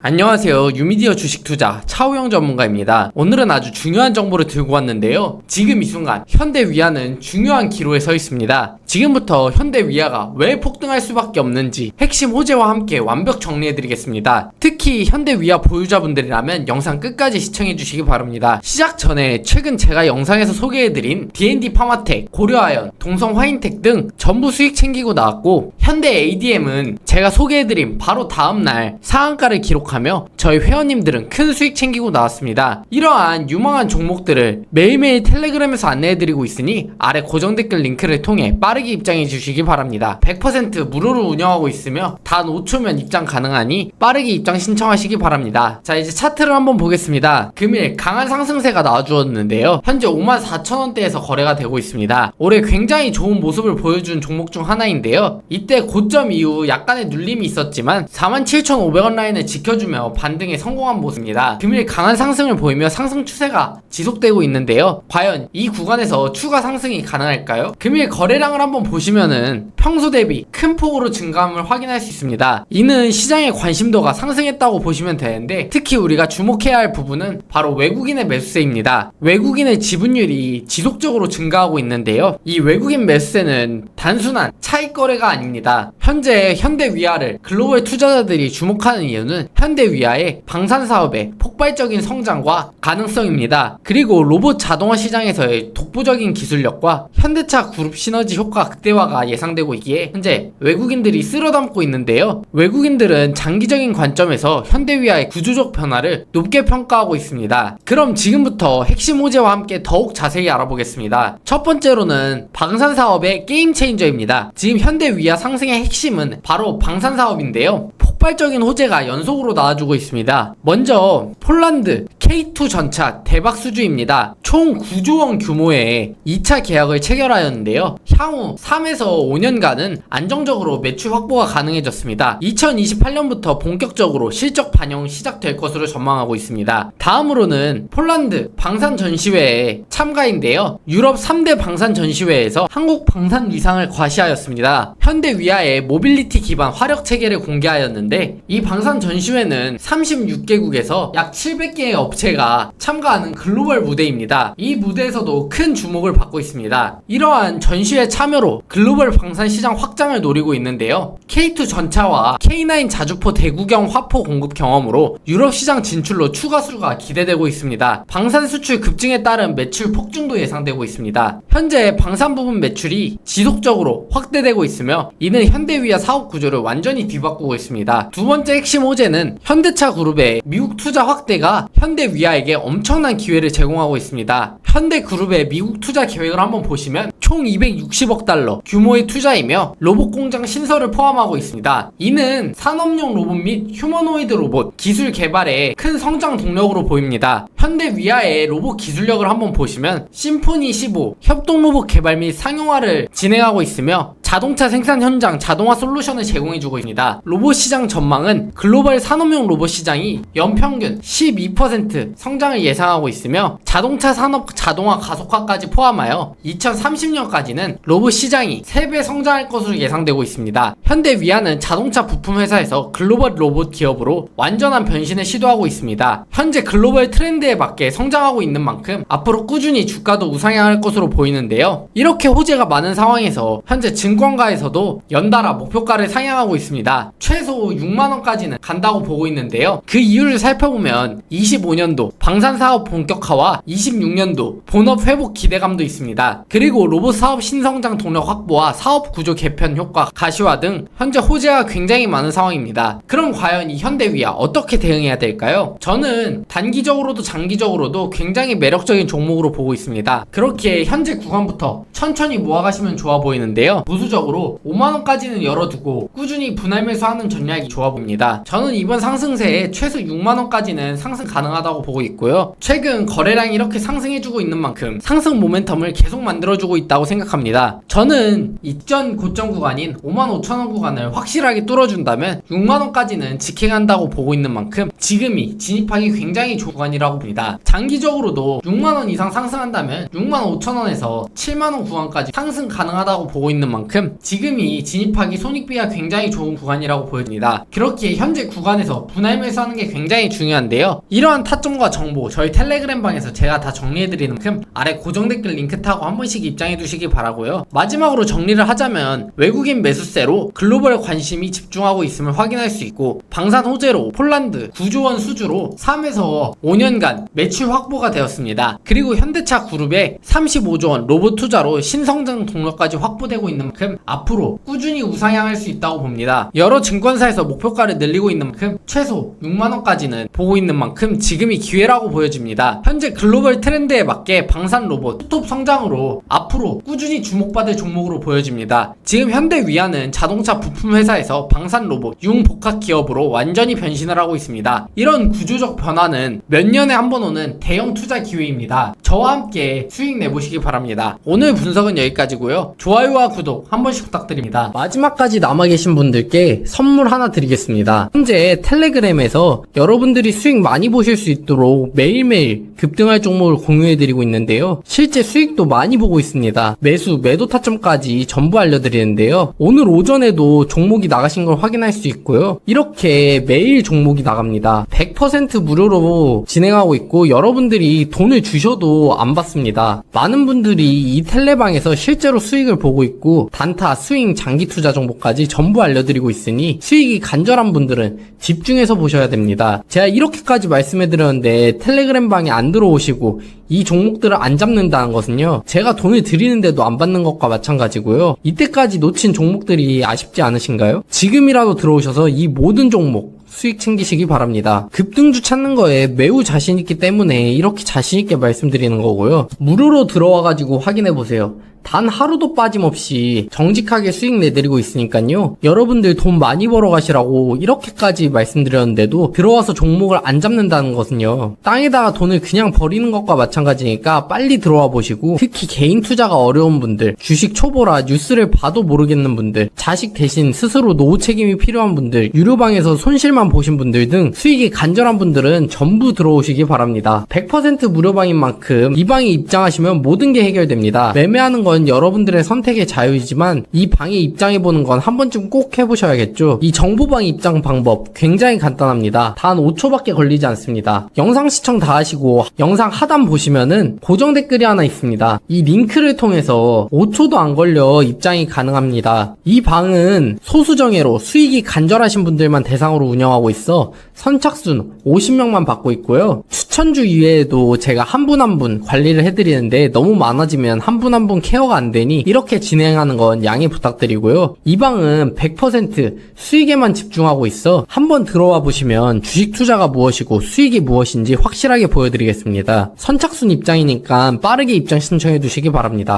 안녕하세요. 유미디어 주식 투자 차우영 전문가입니다. 오늘은 아주 중요한 정보를 들고 왔는데요. 지금 이 순간 현대위아는 중요한 기로에 서 있습니다. 지금부터 현대위아가 왜 폭등할 수밖에 없는지 핵심 호재와 함께 완벽 정리해드리겠습니다. 특히 현대위아 보유자분들이라면 영상 끝까지 시청해주시기 바랍니다. 시작 전에 최근 제가 영상에서 소개해드린 D&D 파마텍, 고려아연, 동성 화인텍 등 전부 수익 챙기고 나왔고 현대 ADM은 제가 소개해드린 바로 다음날 상한가를 기록 하며 저희 회원님들은 큰 수익 챙기고 나왔습니다. 이러한 유망한 종목들을 매일매일 텔레그램에서 안내해드리고 있으니 아래 고정 댓글 링크를 통해 빠르게 입장해 주시기 바랍니다. 100% 무료로 운영하고 있으며 단 5초면 입장 가능하니 빠르게 입장 신청하시기 바랍니다. 자 이제 차트를 한번 보겠습니다. 금일 강한 상승세가 나와주었는데요. 현재 54,000원대에서 거래가 되고 있습니다. 올해 굉장히 좋은 모습을 보여준 종목 중 하나인데요. 이때 고점 이후 약간의 눌림이 있었지만 47,500원 라인을 지켜 주며 반등에 성공한 모습입니다. 금일 강한 상승을 보이며 상승 추세가 지속되고 있는데요. 과연 이 구간에서 추가 상승이 가능할까요? 금일 거래량을 한번 보시면은 평소 대비 큰 폭으로 증감을 확인할 수 있습니다. 이는 시장의 관심도가 상승했다고 보시면 되는데 특히 우리가 주목해야 할 부분은 바로 외국인의 매수세입니다. 외국인의 지분율이 지속적으로 증가하고 있는데요. 이 외국인 매수세는 단순한 차익 거래가 아닙니다. 현재 현대 위아를 글로벌 투자자들이 주목하는 이유는 현 대위아의 방산 사업의 폭발적인 성장과 가능성입니다. 그리고 로봇 자동화 시장에서의 독보적인 기술력과 현대차 그룹 시너지 효과 극대화가 예상되고 있기에 현재 외국인들이 쓸어담고 있는데요. 외국인들은 장기적인 관점에서 현대위아의 구조적 변화를 높게 평가하고 있습니다. 그럼 지금부터 핵심 호재와 함께 더욱 자세히 알아보겠습니다. 첫 번째로는 방산 사업의 게임 체인저입니다. 지금 현대위아 상승의 핵심은 바로 방산 사업인데요. 폭발적인 호재가 연속으로 나와주고 있습니다. 먼저 폴란드 K2 전차 대박 수주입니다. 총 9조 원 규모의 2차 계약을 체결하였는데요. 향후 3에서 5년간은 안정적으로 매출 확보가 가능해졌습니다. 2028년부터 본격적으로 실적 반영 시작될 것으로 전망하고 있습니다. 다음으로는 폴란드 방산 전시회에 참가인데요. 유럽 3대 방산 전시회에서 한국 방산 위상을 과시하였습니다. 현대 위아의 모빌리티 기반 화력 체계를 공개하였는데 이 방산 전시회는 36개국에서 약 700개의 업체가 참가하는 글로벌 무대입니다. 이 무대에서도 큰 주목을 받고 있습니다. 이러한 전시회 참여로 글로벌 방산 시장 확장을 노리고 있는데요. K2 전차와 K9 자주포 대구경 화포 공급 경험으로 유럽 시장 진출로 추가 수가 기대되고 있습니다. 방산 수출 급증에 따른 매출 폭증도 예상되고 있습니다. 현재 방산 부분 매출이 지속적으로 확대되고 있으며 이는 현대위아 사업 구조를 완전히 뒤바꾸고 있습니다. 두 번째 핵심 호재는 현대차 그룹의 미국 투자 확대가 현대위아에게 엄청난 기회를 제공하고 있습니다. 현대그룹의 미국 투자 계획을 한번 보시면 총 260억 달러 규모의 투자이며 로봇 공장 신설을 포함하고 있습니다. 이는 산업용 로봇 및 휴머노이드 로봇 기술 개발에 큰 성장 동력으로 보입니다. 현대 위아의 로봇 기술력을 한번 보시면 심포니 15 협동 로봇 개발 및 상용화를 진행하고 있으며 자동차 생산 현장 자동화 솔루션을 제공해주고 있습니다. 로봇 시장 전망은 글로벌 산업용 로봇 시장이 연평균 12% 성장을 예상하고 있으며 자동차 산업 자동화 가속화까지 포함하여 2030년까지는 로봇 시장이 3배 성장할 것으로 예상되고 있습니다. 현대 위아는 자동차 부품 회사에서 글로벌 로봇 기업으로 완전한 변신을 시도하고 있습니다. 현재 글로벌 트렌드에 맞게 성장하고 있는 만큼 앞으로 꾸준히 주가도 우상향할 것으로 보이는데요. 이렇게 호재가 많은 상황에서 현재 증권가에서도 연달아 목표가를 상향하고 있습니다. 최소 6만원까지는 간다고 보고 있는데요. 그 이유를 살펴보면 25년도 방산사업 본격화와 26년도 본업 회복 기대감도 있습니다. 그리고 로봇 사업 신성장 동력 확보와 사업 구조 개편 효과 가시화 등 현재 호재가 굉장히 많은 상황입니다. 그럼 과연 이 현대위아 어떻게 대응해야 될까요? 저는 단기적으로도 장기적으로도 굉장히 매력적인 종목으로 보고 있습니다. 그렇게 현재 구간부터 천천히 모아가시면 좋아 보이는데요. 보수적으로 5만원까지는 열어두고 꾸준히 분할 매수하는 전략이 좋아 보입니다. 저는 이번 상승세에 최소 6만원까지는 상승 가능하다고 보고 있고요. 최근 거래량이 이렇게 상승해주고 있는 만큼 상승 모멘텀을 계속 만들어주고 있다고 생각합니다. 저는 이전 고점 구간인 5만 5천원 구간을 확실하게 뚫어준다면 6만원까지는 직행한다고 보고 있는 만큼 지금이 진입하기 굉장히 좋은 구간이라고 봅니다. 장기적으로도 6만원 이상 상승한다면 6만 5천원에서 7만원 구간까지 상승 가능하다고 보고 있는 만큼 지금이 진입하기 손익비가 굉장히 좋은 구간이라고 보여집니다. 그렇기에 현재 구간에서 분할 매수하는 게 굉장히 중요한데요. 이러한 타점과 정보 저희 텔레그램 방에서 제가 다 정리해드리는 만큼 아래 고정 댓글 링크 타고 한 번씩 입장해 두시기 바라고요. 마지막으로 정리를 하자면 외국인 매수세로 글로벌 관심이 집중하고 있음을 확인할 수 있고 방산 호재로 폴란드 9조 원 수주로 3에서 5년간 매출 확보가 되었습니다. 그리고 현대차 그룹에 35조 원 로봇 투자로 신성장 동력까지 확보되고 있는 만큼 앞으로 꾸준히 우상향할 수 있다고 봅니다. 여러 증권사에서 목표가를 늘리고 있는 만큼 최소 6만 원까지는 보고 있는 만큼 지금이 기회라고 보여집니다. 현재 글로벌 트렌드에 맞게 방산 로봇 투톱 성장으로 앞으로 꾸준히 주목받을 종목으로 보여집니다. 지금 현대 위아는 자동차 부품 회사에서 방산 로봇 융복합 기업으로 완전히 변신을 하고 있습니다. 이런 구조적 변화는 몇 년에 한 번 오는 대형 투자 기회입니다. 저와 함께 수익 내보시기 바랍니다. 오늘 분석은 여기까지고요. 좋아요와 구독 한 번씩 부탁드립니다. 마지막까지 남아 계신 분들께 선물 하나 드리겠습니다. 현재 텔레그램에서 여러분들이 수익 많이 보실 수 있도록 매일매일 급등할 종목을 공유해 드 리고 있는데요. 실제 수익도 많이 보고 있습니다. 매수, 매도 타점까지 전부 알려드리는데요. 오늘 오전에도 종목이 나가신 걸 확인할 수 있고요. 이렇게 매일 종목이 나갑니다. 100% 무료로 진행하고 있고 여러분들이 돈을 주셔도 안 받습니다. 많은 분들이 이 텔레방에서 실제로 수익을 보고 있고 단타, 스윙, 장기 투자 정보까지 전부 알려드리고 있으니 수익이 간절한 분들은 집중해서 보셔야 됩니다. 제가 이렇게까지 말씀해드렸는데 텔레그램 방에 안 들어오시고 이 종 목들을 안 잡는다는 것은요. 제가 돈을 드리는데도 안 받는 것과 마찬가지고요. 이때까지 놓친 종목들이 아쉽지 않으신가요? 지금이라도 들어오셔서 이 모든 종목 수익 챙기시기 바랍니다. 급등주 찾는 거에 매우 자신 있기 때문에 이렇게 자신 있게 말씀드리는 거고요. 무료로 들어와 가지고 확인해 보세요. 단 하루도 빠짐없이 정직하게 수익 내드리고 있으니까요. 여러분들 돈 많이 벌어 가시라고 이렇게까지 말씀드렸는데도 들어와서 종목을 안 잡는다는 것은요. 땅에다가 돈을 그냥 버리는 것과 마찬가지니까 빨리 들어와 보시고 특히 개인 투자가 어려운 분들, 주식 초보라 뉴스를 봐도 모르겠는 분들, 자식 대신 스스로 노후 책임이 필요한 분들, 유료방에서 손실만 보신 분들 등 수익이 간절한 분들은 전부 들어오시기 바랍니다. 100% 무료방인 만큼 이 방에 입장하시면 모든 게 해결됩니다. 매매하는 건 여러분들의 선택의 자유이지만 이 방에 입장해보는 건 한 번쯤 꼭 해보셔야겠죠. 이 정보방 입장 방법 굉장히 간단합니다. 단 5초밖에 걸리지 않습니다. 영상 시청 다 하시고 영상 하단 보시면은 고정 댓글이 하나 있습니다. 이 링크를 통해서 5초도 안 걸려 입장이 가능합니다. 이 방은 소수정예로 수익이 간절하신 분들만 대상으로 운영하고 있어 선착순 50명만 받고 있고요. 추천주 이외에도 제가 한 분 한 분 관리를 해드리는데 너무 많아지면 한 분 한 분 케어가 안 되니 이렇게 진행하는 건 양해 부탁드리고요. 이 방은 100% 수익에만 집중하고 있어 한번 들어와 보시면 주식 투자가 무엇이고 수익이 무엇인지 확실하게 보여드리겠습니다. 선착순 입장이니까 빠르게 입장 신청해 두시기 바랍니다.